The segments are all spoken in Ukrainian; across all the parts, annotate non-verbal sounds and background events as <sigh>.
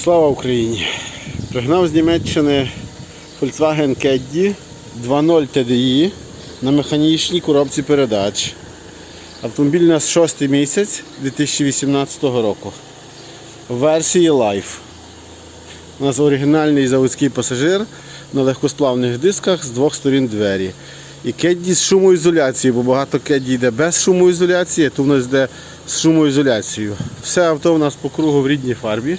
Слава Україні! Пригнав з Німеччини Volkswagen Caddy 2.0 TDI на механічній коробці передач. Автомобіль у нас 6 місяць 2018 року. В версії Life. У нас оригінальний заводський пасажир на легкосплавних дисках з двох сторін двері. І кедді з шумоізоляцією, бо багато кедді йде без шумоізоляції, то в нас йде з шумоізоляцією. Все авто у нас по кругу в рідній фарбі,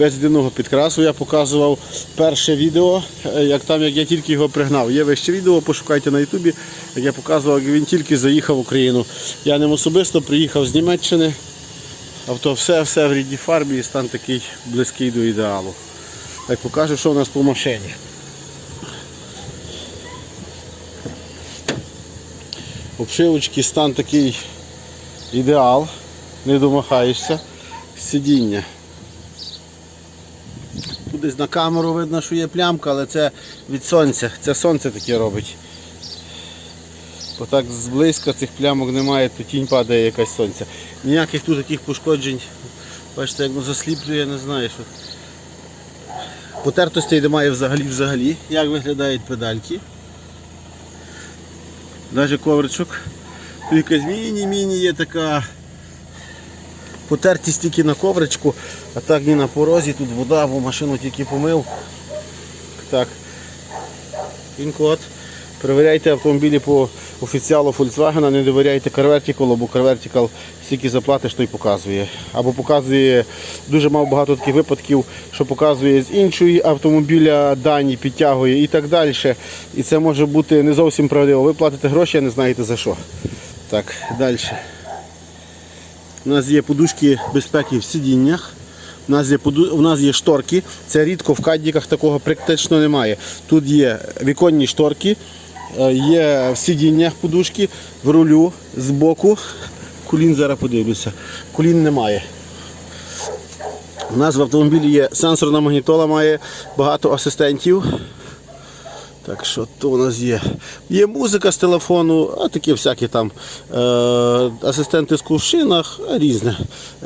без єдиного підкрасу. Я показував перше відео, е, як там як я тільки його пригнав. Є вище відео, пошукайте на Ютубі, як я показував, як він тільки заїхав в Україну. Я ним особисто приїхав з Німеччини. Авто все-все в рідній фарбі і стан такий близький до ідеалу. Так покажу, що у нас по машині. Обшивочки, стан такий ідеал, не домахаєшся. Сидіння. Десь на камеру видно, що є плямка, але це від сонця. Це сонце таке робить. Бо так зблизька цих плямок немає, то тінь падає якась сонця. Ніяких тут таких пошкоджень. Бачите, як воно засліплює, не знаю. що. Потертостей немає взагалі взагалі. Як виглядають педальки. Навіть ковричок. Якась міні-міні є така потертість тільки на ковричку, а так ні на порозі, тут вода, бо машину тільки помив. Так. Він-код. Перевіряйте автомобілі по офіціалу Volkswagen, не довіряйте CarVertical, бо CarVertical стільки заплатиш, то й показує. Або показує, дуже мав багато таких випадків, що показує з іншої автомобіля дані, підтягує і так далі. І це може бути не зовсім правдиво. Ви платите гроші, а не знаєте за що. Так, далі. У нас є подушки безпеки в сидіннях. У нас є у нас є шторки. Це рідко в каддіках такого практично немає. Тут є віконні шторки, е, є в сидіннях подушки, в рулю, збоку. Кулін зараз подивлюся. Кулін немає. У нас в автомобілі є сенсорна магнітола, має багато асистентів. Так що то у нас є. Є музика з телефону, а такі всякі там е, асистенти з кувшинах, різне.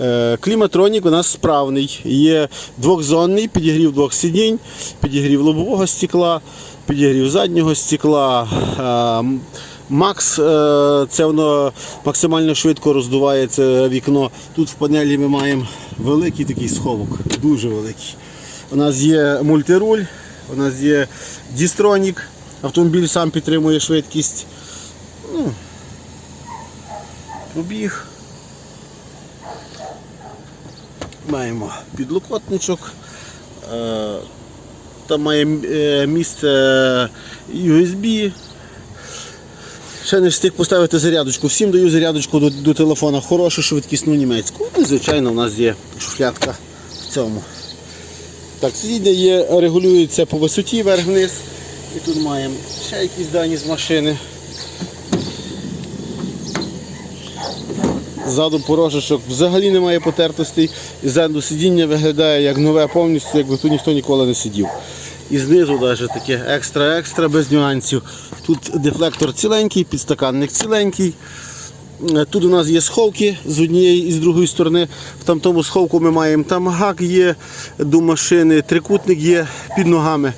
Е, кліматронік у нас справний. Є двохзонний, підігрів двох сидінь, підігрів лобового стекла, підігрів заднього стекла. Е, Макс, е, це воно максимально швидко роздуває це вікно. Тут в панелі ми маємо великий такий сховок, дуже великий. У нас є мультируль, у нас є дістронік, автомобіль сам підтримує швидкість. Ну, пробіг. Маємо підлокотничок. Е, Там має е, місце USB. Ще не встиг поставити зарядочку. Всім даю зарядочку до, до телефона. Хорошу швидкісну німецьку. І, звичайно, у нас є шуфлятка в цьому. Так, сидіння є, регулюється по висоті вверх-вниз. І тут маємо ще якісь дані з машини. Ззаду порожечок взагалі немає потертостей. І ззаду сидіння виглядає як нове повністю, якби тут ніхто ніколи не сидів. І знизу навіть таке екстра-екстра без нюансів. Тут дефлектор ціленький, підстаканник ціленький. Тут у нас є сховки з однієї і з другої сторони. В тамтому сховку ми маємо там гак є до машини, трикутник є під ногами.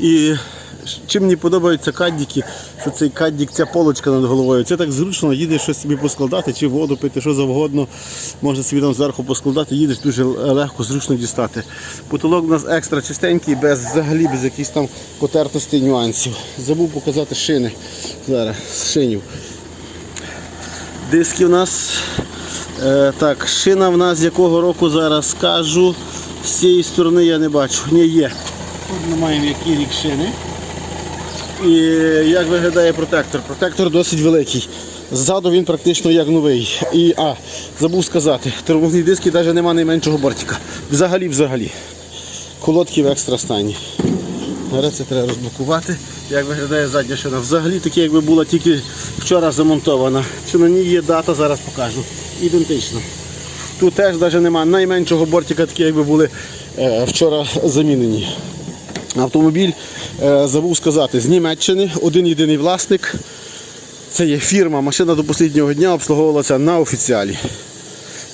І чим мені подобаються каддіки, що цей каддік, ця полочка над головою. Це так зручно, їдеш щось собі поскладати, чи воду пити, що завгодно. Можна собі там зверху поскладати, їдеш дуже легко, зручно дістати. Потолок у нас екстра чистенький, без взагалі без якихось там потертостей нюансів. Забув показати шини. Зараз з шинів. Диски у нас. Е, так, шина в нас якого року зараз скажу. З цієї сторони я не бачу. Ні, є. Тут ми маємо який рік шини. І як виглядає протектор? Протектор досить великий. Ззаду він практично як новий. І, а, забув сказати, тормозні диски навіть немає найменшого бортика. Взагалі, взагалі. Колодки в екстра стані. Зараз це треба розблокувати. Як виглядає задня шина. Взагалі таке, якби була тільки вчора замонтована. Чи на ній є дата, зараз покажу. Ідентично. Тут теж навіть немає найменшого бортика, такі якби були е, вчора замінені. Автомобіль, е, забув сказати, з Німеччини, один єдиний власник. Це є фірма, машина до останнього дня обслуговувалася на офіціалі.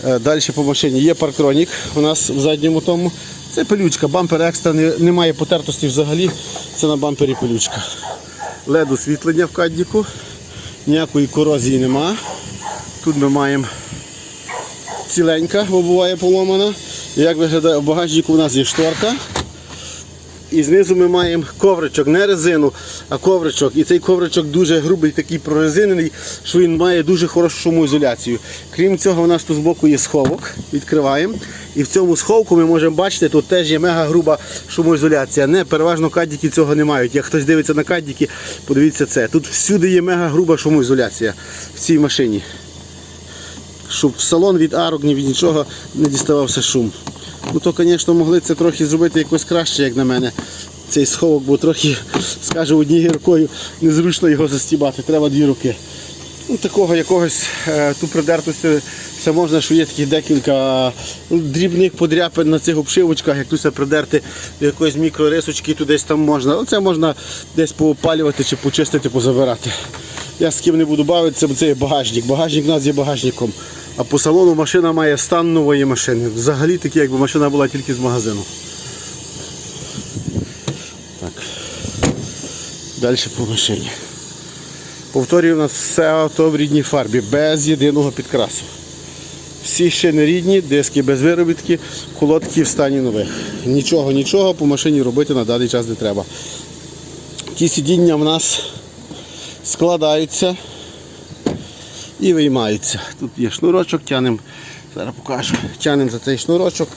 Е, Далі по машині є парктронік у нас в задньому тому. Це пилючка, бампер екстра, немає потертості взагалі. Це на бампері пилючка. LED освітлення в кадніку, ніякої корозії нема. Тут ми маємо ціленька, бо буває поломана. Як виглядає в багажнику у нас є шторка. І знизу ми маємо ковричок, не резину, а ковричок. І цей ковричок дуже грубий, такий прорезинений, що він має дуже хорошу шумоізоляцію. Крім цього, у нас тут збоку є сховок, відкриваємо. І в цьому сховку ми можемо бачити, тут теж є мега груба шумоізоляція. Не, переважно каддіки цього не мають. Як хтось дивиться на каддіки, подивіться це. Тут всюди є мега груба шумоізоляція в цій машині. Щоб в салон від арок, ні від нічого не діставався шум. Ну то, звісно, могли це трохи зробити якось краще, як на мене. Цей сховок, бо трохи, скажу, однією рукою незручно його застібати, треба дві руки. Ну, такого якогось е, ту придертості все можна, що є таких декілька ну, дрібних подряпин на цих обшивочках, як тут придерти до якоїсь мікрорисочки, то десь там можна. Але це можна десь поопалювати чи почистити, позабирати. Я з ким не буду бавитися, бо це є багажник. Багажник у нас є багажником. А по салону машина має стан нової машини. Взагалі такі, якби машина була тільки з магазину. Так. Далі по машині. Повторюю, у нас все авто в рідній фарбі, без єдиного підкрасу. Всі шини рідні, диски без виробітки, колодки в стані нових. Нічого, нічого по машині робити на даний час не треба. Ті сидіння в нас складаються і виймаються. Тут є шнурочок, тянемо, зараз покажу, тянемо за цей шнурочок.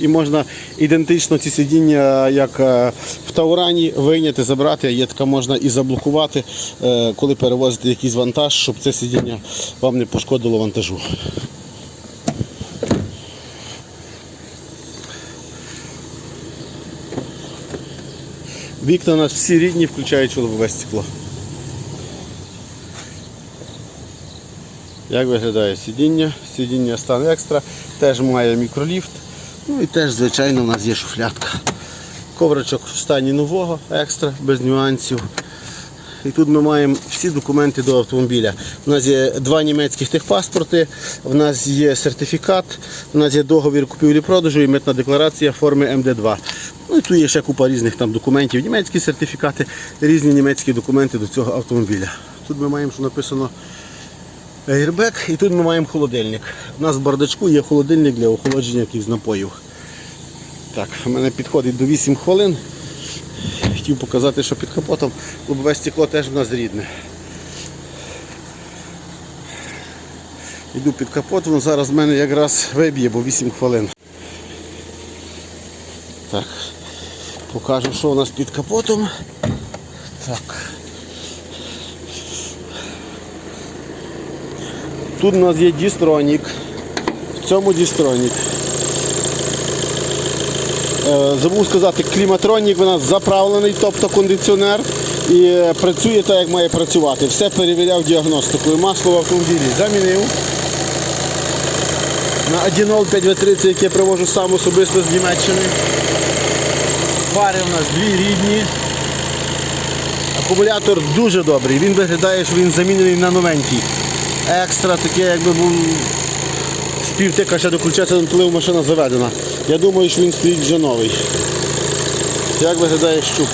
І можна ідентично ці сидіння, як е, в Таурані, вийняти, забрати, є така можна і заблокувати, е, коли перевозите якийсь вантаж, щоб це сидіння вам не пошкодило вантажу. Вікна у нас всі рідні, включаючи лобове стекло. Як виглядає сидіння? Сидіння стан екстра, теж має мікроліфт. Ну і теж, звичайно, у нас є шуфлятка. Ковричок в стані нового, екстра, без нюансів. І тут ми маємо всі документи до автомобіля. У нас є два німецьких техпаспорти, в нас є сертифікат, у нас є договір купівлі-продажу і митна декларація форми МД2. Ну і тут є ще купа різних там документів, німецькі сертифікати, різні німецькі документи до цього автомобіля. Тут ми маємо, що написано Airbag і тут ми маємо холодильник. У нас в бардачку є холодильник для охолодження якихось напоїв. Так, у мене підходить до 8 хвилин. Хотів показати, що під капотом лобове стекло теж в нас рідне. Йду під капот, воно зараз в мене якраз виб'є, бо 8 хвилин. Так, покажу, що у нас під капотом. Так. Тут у нас є дістронік. В цьому дістронік. Е, Забув сказати, кліматронік у нас заправлений, тобто кондиціонер. І працює так, як має працювати. Все перевіряв діагностикою. Масло в автомобілі замінив. На 1.0 5В30, яке я привожу сам особисто з Німеччини. Фари у нас дві рідні. Акумулятор дуже добрий. Він виглядає, що він замінений на новенький. Екстра таке, якби був з півтика ще доключається, коли машина заведена. Я думаю, що він стоїть вже новий. Як виглядає щуп?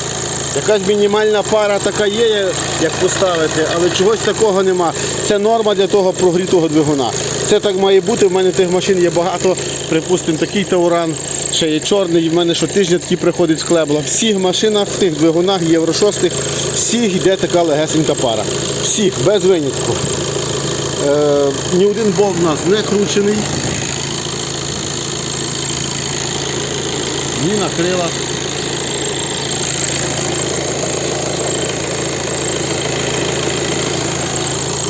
Якась мінімальна пара така є, як поставити, але чогось такого нема. Це норма для того прогрітого двигуна. Це так має бути. В мене тих машин є багато. Припустимо, такий тауран, ще є чорний, в мене щотижня такі приходить з клебла. Всіх машинах, в тих двигунах, євро 6, всіх йде така легесенька пара. Всіх, без винятку. Е, ні один болт у нас не кручений. Ні на крилах.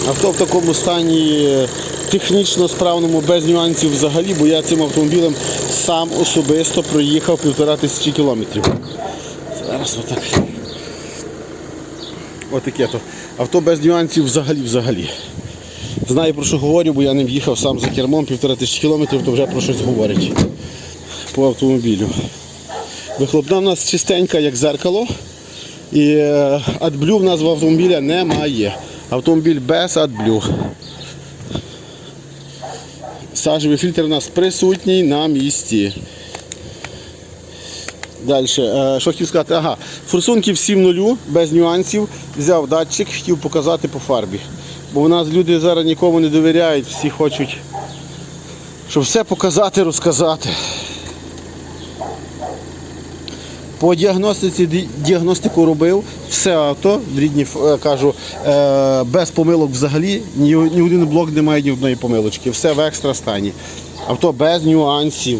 Авто в такому стані технічно справному, без нюансів взагалі, бо я цим автомобілем сам особисто проїхав півтора тисячі кілометрів. Зараз отак. Отаке то. Авто без нюансів взагалі взагалі. Знаю про що говорю, бо я ним їхав сам за кермом півтора тисячі кілометрів, то вже про щось говорить по автомобілю. Вихлопна в нас чистенька, як зеркало. І е, адблю в нас в автомобіля немає. Автомобіль без адблю. Сажевий фільтр у нас присутній на місці. Далі, що хотів сказати, ага, форсунки всі в нулю, без нюансів. Взяв датчик, хотів показати по фарбі. Бо у нас люди зараз нікому не довіряють, всі хочуть, щоб все показати, розказати. По діагностиці діагностику робив, все авто, в рідні е, кажу, е, без помилок взагалі, ні один блок не має ні одної помилочки. Все в екстра стані. Авто без нюансів.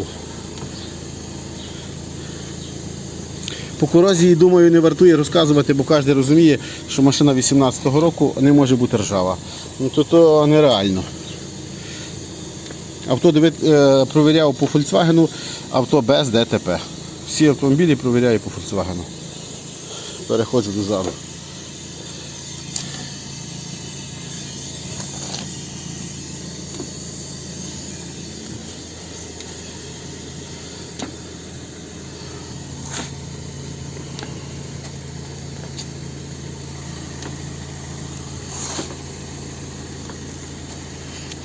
По корозії, думаю, не вартує розказувати, бо кожен розуміє, що машина 18-го року не може бути ржава. Ну то, то нереально. Авто е, провіряв по Volkswagen, авто без ДТП. Всі автомобілі провіряю по Volkswagen. Переходжу до залу.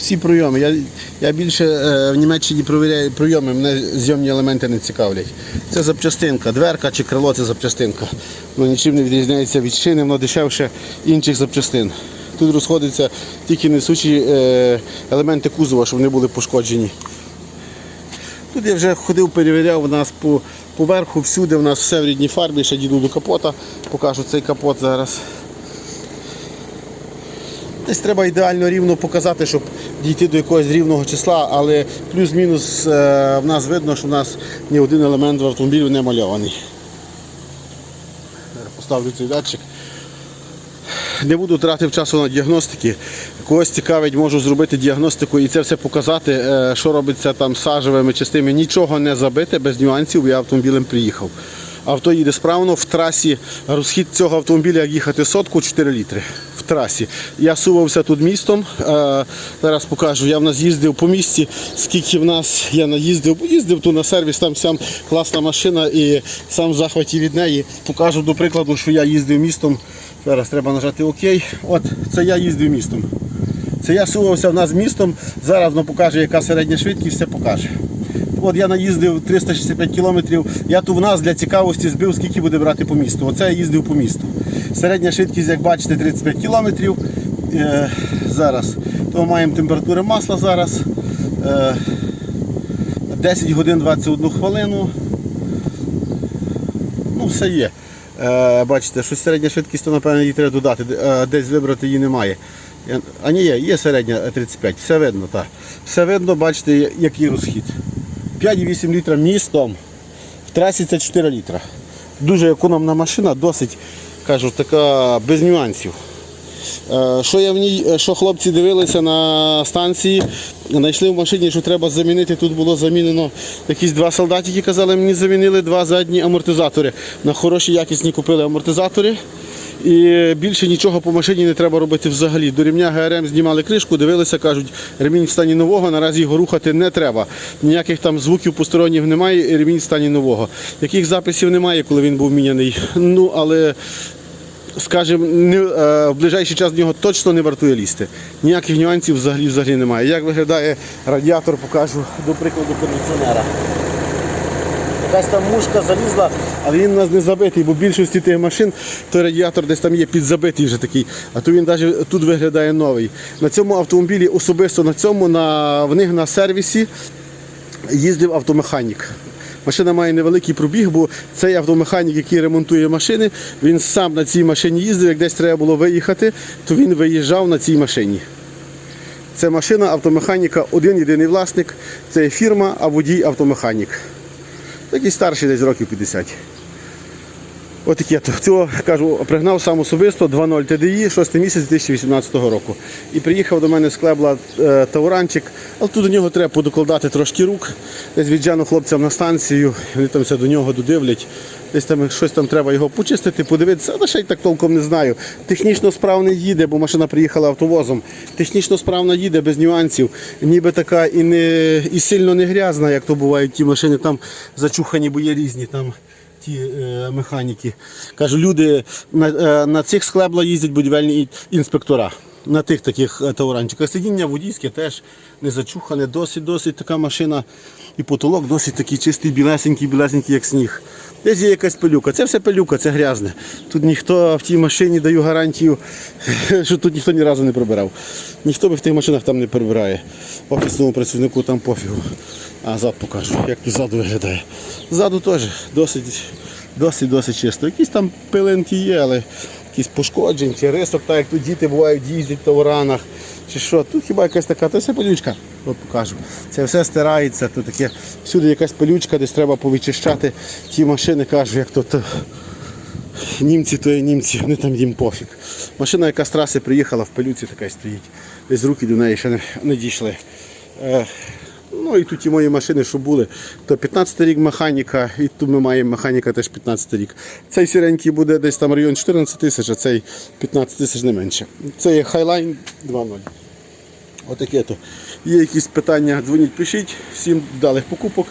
Всі прийоми. Я, я більше е, в Німеччині провіряю прийоми, мене зйомні елементи не цікавлять. Це запчастинка, дверка чи крило це запчастинка. Воно нічим не відрізняється від шини, воно дешевше інших запчастин. Тут розходяться тільки несучі е, елементи кузова, щоб вони були пошкоджені. Тут я вже ходив, перевіряв у нас по, поверху, всюди у нас все в рідній фарбі, ще діду до капота, покажу цей капот зараз. Десь треба ідеально рівно показати, щоб дійти до якогось рівного числа, але плюс-мінус е, в нас видно, що в нас ні один елемент в автомобілі не мальований. Поставлю цей датчик. Не буду тратити часу на діагностики. Когось цікавить, можу зробити діагностику і це все показати, е, що робиться там з сажевими частинами. Нічого не забите, без нюансів, я автомобілем приїхав. Авто їде справно в трасі. Розхід цього автомобіля, як їхати сотку, 4 літри трасі. Я сувався тут містом. Е, Зараз покажу. Я в нас їздив по місті, скільки в нас я наїздив, їздив тут на сервіс, там сам класна машина і сам захваті від неї. Покажу до прикладу, що я їздив містом. Зараз треба нажати ОК. От це я їздив містом. Це я сувався в нас містом. Зараз воно покаже, яка середня швидкість, все покаже. От я наїздив 365 кілометрів. Я тут в нас для цікавості збив, скільки буде брати по місту. Оце я їздив по місту. Середня швидкість, як бачите, 35 кілометрів. Е, зараз. То маємо температури масла зараз. Е, 10 годин 21 хвилину. Ну, все є. Е, бачите, що середня швидкість, то напевно її треба додати. Е, Десь вибрати її немає. А ні, є, є середня е, 35. Все видно, так. Все видно, бачите, який розхід. 5,8 літра містом. В трасі це 4 літра. Дуже економна машина, досить, кажу, така без нюансів. Е, Що я в ній, е, що хлопці дивилися на станції, знайшли в машині, що треба замінити. Тут було замінено якісь два солдатики, казали, мені замінили два задні амортизатори. На хороші якісні купили амортизатори. І більше нічого по машині не треба робити взагалі. До рівня ГРМ знімали кришку, дивилися, кажуть, ремінь в стані нового, наразі його рухати не треба. Ніяких там звуків посторонніх немає, і ремінь в стані нового. Яких записів немає, коли він був міняний. Ну, але скажімо, не, е, в ближайший час в нього точно не вартує лізти. Ніяких нюансів взагалі взагалі немає. Як виглядає радіатор, покажу до прикладу кондиціонера. Якась там мушка залізла, але він у нас не забитий, бо в більшості тих машин той радіатор десь там є підзабитий вже такий, а то він навіть тут виглядає новий. На цьому автомобілі, особисто на цьому, на, в них на сервісі їздив автомеханік. Машина має невеликий пробіг, бо цей автомеханік, який ремонтує машини, він сам на цій машині їздив, як десь треба було виїхати, то він виїжджав на цій машині. Це машина автомеханіка, один єдиний власник, це фірма, а водій автомеханік. Такий старший десь років 50. Отаке. Цього кажу, пригнав сам особисто 2.0 TDI, 6 місяць 2018 року. І приїхав до мене з клебла е, Тауранчик, але тут до нього треба подокладати трошки рук. Десь віджану хлопцям на станцію, вони там все до нього додивлять. Десь там щось там треба його почистити, подивитися, але ще й так толком не знаю. Технічно справний їде, бо машина приїхала автовозом. Технічно справно їде без нюансів. Ніби така і не і сильно не грязна, як то бувають ті машини, там зачухані, бо є різні там ті е, механіки. Кажу, люди на, е, на цих склебла їздять будівельні інспектора. на тих таких е, тауранчиках. Сидіння водійське теж не зачухане, досить, досить така машина. І потолок досить такий чистий, білесенький, білесенький, як сніг. Десь є якась пилюка. Це все пилюка, це грязне. Тут ніхто в тій машині даю гарантію, <laughs> що тут ніхто ні разу не прибирав. Ніхто би в тих машинах там не прибирає. Офісному працівнику там пофігу. А зад покажу, як тут ззаду виглядає. Ззаду теж досить, досить, досить чисто. Якісь там пилинки є, але якісь пошкоджень чи рисок, так як тут діти бувають, їздять в тауранах. Чи що, тут хіба якась така, це все пилючка, от покажу. Це все стирається, то таке, всюди якась пилючка, десь треба повичищати ті машини, кажуть, як тут. Німці то є німці, вони там їм пофіг. Машина, яка з траси приїхала, в пилюці така стоїть. Десь руки до неї ще не, не дійшли. Ну і тут і мої машини, що були, то 15 рік механіка, і тут ми маємо механіка теж 15 рік. Цей сіренький буде десь там район 14 тисяч, а цей 15 тисяч не менше. Це є Highline 2.0. Отаке то. Є якісь питання, дзвоніть, пишіть. Всім вдалих покупок.